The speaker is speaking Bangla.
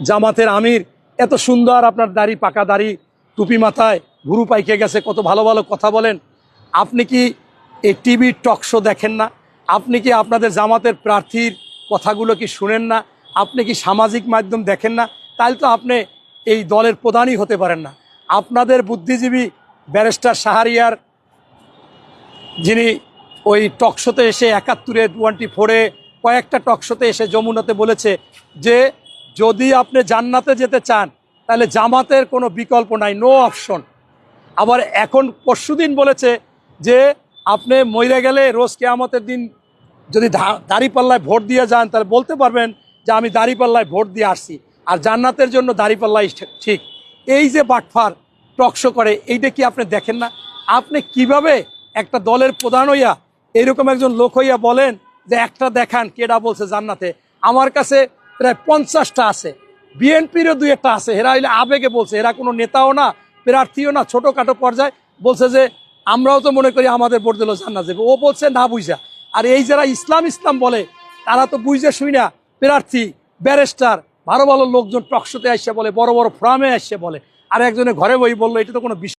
জামাতের আমির, এত সুন্দর আপনার দাড়ি, পাকা দাড়ি, টুপি মাথায় গুরু পাইকে গেছে, কত ভালো ভালো কথা বলেন। আপনি কি এই টিভি টক শো দেখেন না? আপনি কি আপনাদের জামাতের প্রার্থীর কথাগুলো কি শুনেন না? আপনি কি সামাজিক মাধ্যম দেখেন না? তাহলে তো আপনি এই দলের প্রধানই হতে পারেন না। আপনাদের বুদ্ধিজীবী ব্যারিস্টার সাহারিয়ার যিনি ওই টকশোতে এসে একাত্তরে টোয়েন্টি ফোরে কয়েকটা টকশোতে এসে যমুনাতে বলেছে যে যদি আপনি জান্নাতে যেতে চান, তাহলে জামাতের কোনো বিকল্প নাই নো অপশন আবার এখন পরশুদিন বলেছে যে আপনি মইরে গেলে রোজ কেয়ামতের দিন যদি দাঁড়িপাল্লায় ভোট দিয়ে যান, তাহলে বলতে পারবেন যে আমি দাঁড়িপাল্লায় ভোট দিয়ে আসছি। আর জান্নাতের জন্য দাঁড়িপাল্লাই ঠিক। এই যে বাটফার টকশো করে, এইটা কি আপনি দেখেন না? আপনি কীভাবে একটা দলের প্রধান হইয়া এরকম একজন লোক হইয়া বলেন যে একটা দেখান কেডা বলছে জান্নাতে? আমার কাছে প্রায় পঞ্চাশটা আছে। বিএনপিরও দুই একটা আছে। এরা হইলে আবেগে বলছে। এরা কোনো নেতাও না, প্রার্থীও না, ছোটোখাটো পর্যায়ে বলছে যে, আমরাও তো মনে করি আমাদের ভোট দিল জান্নাত যাবে ও বলছে, না বুঝা আর এই যারা ইসলাম ইসলাম বলে, তারা তো বুঝে শুই না। প্রার্থী, ব্যারিস্টার, ভালো ভালো লোকজন টকশোতে আসছে বলে, বড় বড় ফ্রামে আসছে বলে। আর একজনে ঘরে বই বলল, এটা তো কোনো বিষয়